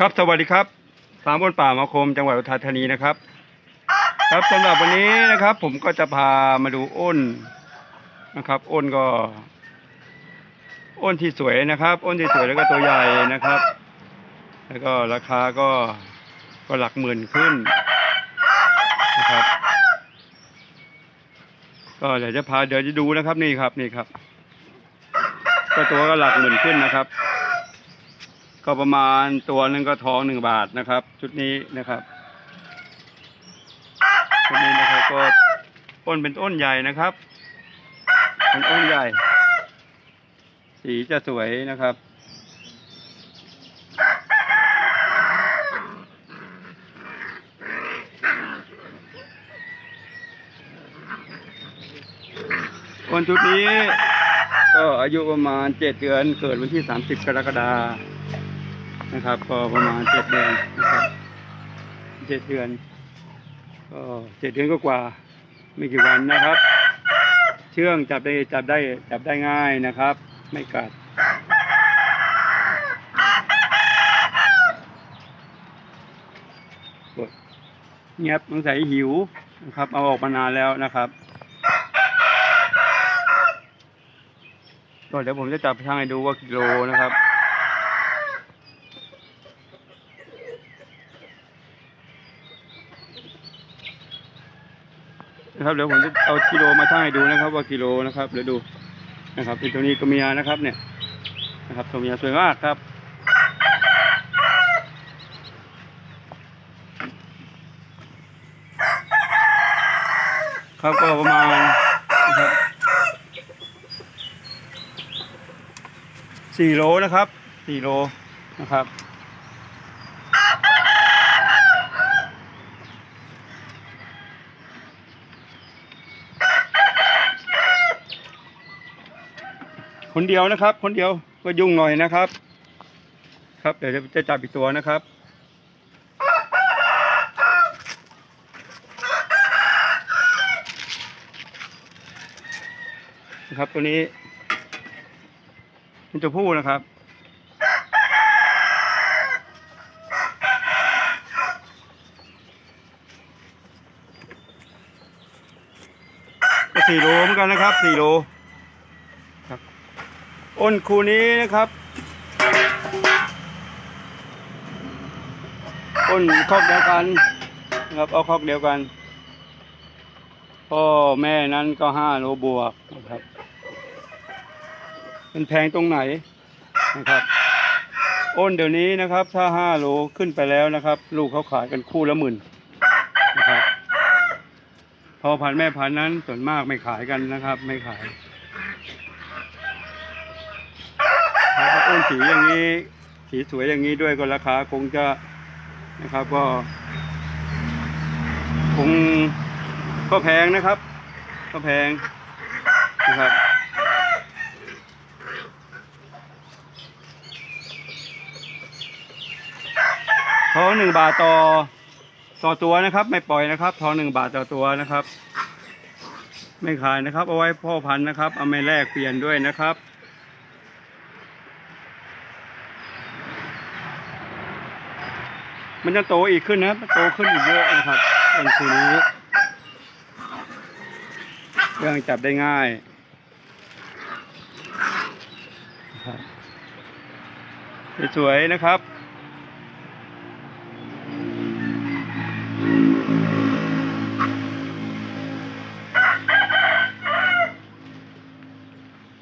ครับสวัสดีครับ สามบนป่ามาคมจังหวัดอุทัยธานีนะครับ ครับสำหรับวันนี้นะครับ ผมก็จะพามาดูอ้นนะครับ อ้นก็ อ้นที่สวยนะครับ อ้นที่สวยแล้วก็ตัวใหญ่นะครับ แล้วก็ราคาก็ก็หลักหมื่นขึ้นนะครับ ก็เดี๋ยวจะพาเดี๋ยวจะดูนะครับนี่ครับนี่ครับ ก็ตัวก็หลักหมื่นขึ้นนะครับ ก็ประมาณตัวหนึ่งก็ทองหนึ่งบาทนะครับ ชุดนี้นะครับชุดนี้นะครับก็ต้นเป็นต้นใหญ่นะครับเป็นต้นใหญ่ สีจะสวยนะครับคนชุดนี้ก็อายุประมาณเจ็ดเดือนเกิดวันที่สามสิบกรกฎาคม นะครับ ก็ประมาณเจ็ดเดือนนะครับเจ็ดเดือนก็เจ็ดเดือนก็กว่าไม่กี่วันนะครับ เชื่องจับได้จับได้จับได้ง่ายนะครับ ไม่กัดเงียบสงสัยหิวนะครับ เอาออกมานานแล้วนะครับก็เดี๋ยวผมจะจับช่างให้ดูว่ากิโลนะครับ นะครับเดี๋ยวผมจะเอากิโลมาช่างให้ดูนะครับ ว่ากิโลนะครับเดี๋ยวดูนะครับเป็นตัวนี้ตัวเมียนะครับเนี่ยนะครับตัวเมียสวยมากครับครับก็ประมาณนะครับสี่โลนะครับสี่โลนะครับ คนเดียวนะครับ คนเดียวก็ยุ่งหน่อยนะครับ ครับเดี๋ยวจะจับอีกตัวนะครับนะครับตัวนี้เป็นตัวผู้นะครับสี่โลเหมือนกันนะครับสี่โล อ้นคูนี้นะครับอ้นคอกเดียวกันนะครับเอาคอกเดียวกันพ่อแม่นั้นก็ห้าโลบวกนะครับมันแพงตรงไหนนะครับอ้นเดี๋ยวนี้นะครับ ถ้าห้าโลขึ้นไปแล้วนะครับ ลูกเขาขายกันคู่ละหมื่นนะครับพอพันแม่พันนั้นส่วนมากไม่ขายกันนะครับ ไม่ขาย ถ้าอ้นสีอย่างนี้ สีสวยอย่างนี้ด้วยก็ราคาคงจะนะครับก็ คงก็แพงนะครับ ก็แพงนะครับทองหนึ่งบาทต่อต่อตัวนะครับ ไม่ปล่อยนะครับทองหนึ่งบาทต่อตัวนะครับ ไม่ขายนะครับ เอาไว้พ่อพันธุ์นะครับ เอาไม่แลกเปลี่ยนด้วยนะครับ มันจะโตอีกขึ้นนะครับโตขึ้นอีกเยอะนะครับต้นคูนี้เรื่องจับได้ง่ายสวยๆนะครับ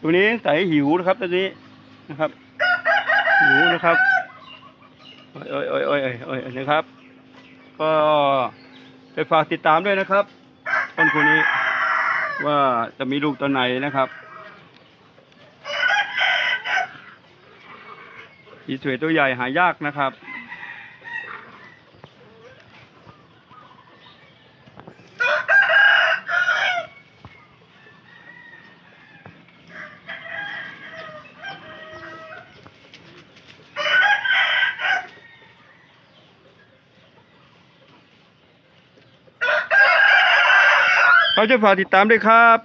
ตัวนี้ใส่หิวนะครับตัวนี้นะครับหิวนะครับ โอ้ยโอ้ยโอ้ยโอ้ยโอ้ยนะครับ ก็ไปฝากติดตามด้วยนะครับต้นคูนี้ ว่าจะมีลูกตัวไหนนะครับอีสวยตัวใหญ่หายากนะครับ เขาจะฝากติดตามด้วยครับ